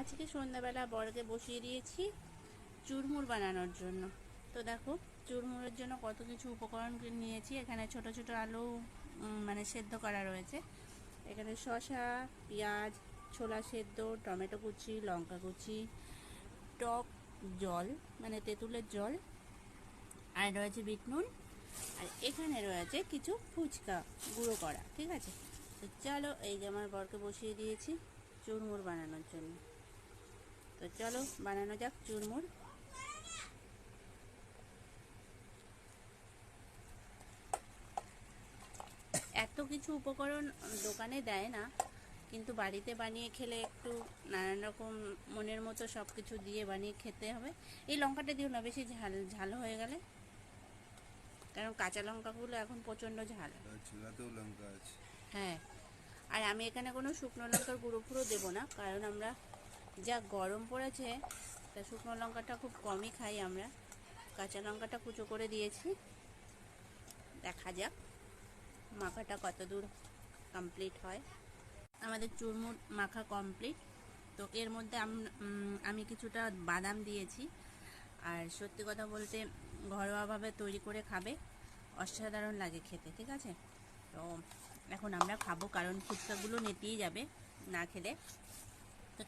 আজকে সন্ধ্যাবেলা বরকে বসিয়ে দিয়েছি চুরমুর বানানোর জন্য। তো দেখো, চুরমুরের জন্য কত কিছু উপকরণ নিয়েছি। এখানে ছোট ছোট আলু মানে সেদ্ধ করা রয়েছে। এখানে শসা, পেঁয়াজ, ছোলা সেদ্ধ, টমেটো কুচি, লঙ্কা কুচি, টক জল মানে তেঁতুলের জল, আর রয়েছে বিট নুন। আর এখানে রয়েছে কিছু ফুচকা গুঁড়ো করা, ঠিক আছে? তো চলো, এই যে আমার বরকে বসিয়ে দিয়েছি চুরমুর বানানোর জন্য। চলো বানানো যাক চুরমুর। এত কিছু উপকরণ দোকানে দেয় না কিন্তু বাড়িতে বানিয়ে খেলে একটু নানান রকম মনের মতো সব কিছু দিয়ে বানিয়ে খেতে হবে। এই লঙ্কাটা দিও না বেশি ঝাল ঝাল হয়ে গেলে। কারণ কাঁচা লঙ্কাগুলো এখন প্রচণ্ড ঝাল। লঙ্কা আছে। হ্যাঁ আর আমি এখানে কোনো শুকনো লঙ্কার গুঁড়ো ফুড়ো দেবো না কারণ আমরা যা গরম পড়েছে, তা শুকনো লঙ্কাটা খুব কমই খাই আমরা। কাঁচা লঙ্কাটা কুচো করে দিয়েছি। দেখা যাক মাখাটা কত দূর কমপ্লিট হয়। আমাদের চুরমুর মাখা কমপ্লিট তো এর মধ্যে আম- কিছুটা বাদাম দিয়েছি। আর সত্যি কথা বলতে ঘরোয়াভাবে তৈরি করে খাবে, অসাধারণ লাগে খেতে, ঠিক আছে? তো এখন আমরা খাব, কারণ ফুচকাগুলো নেতিয়ে যাবে না খেলে। তো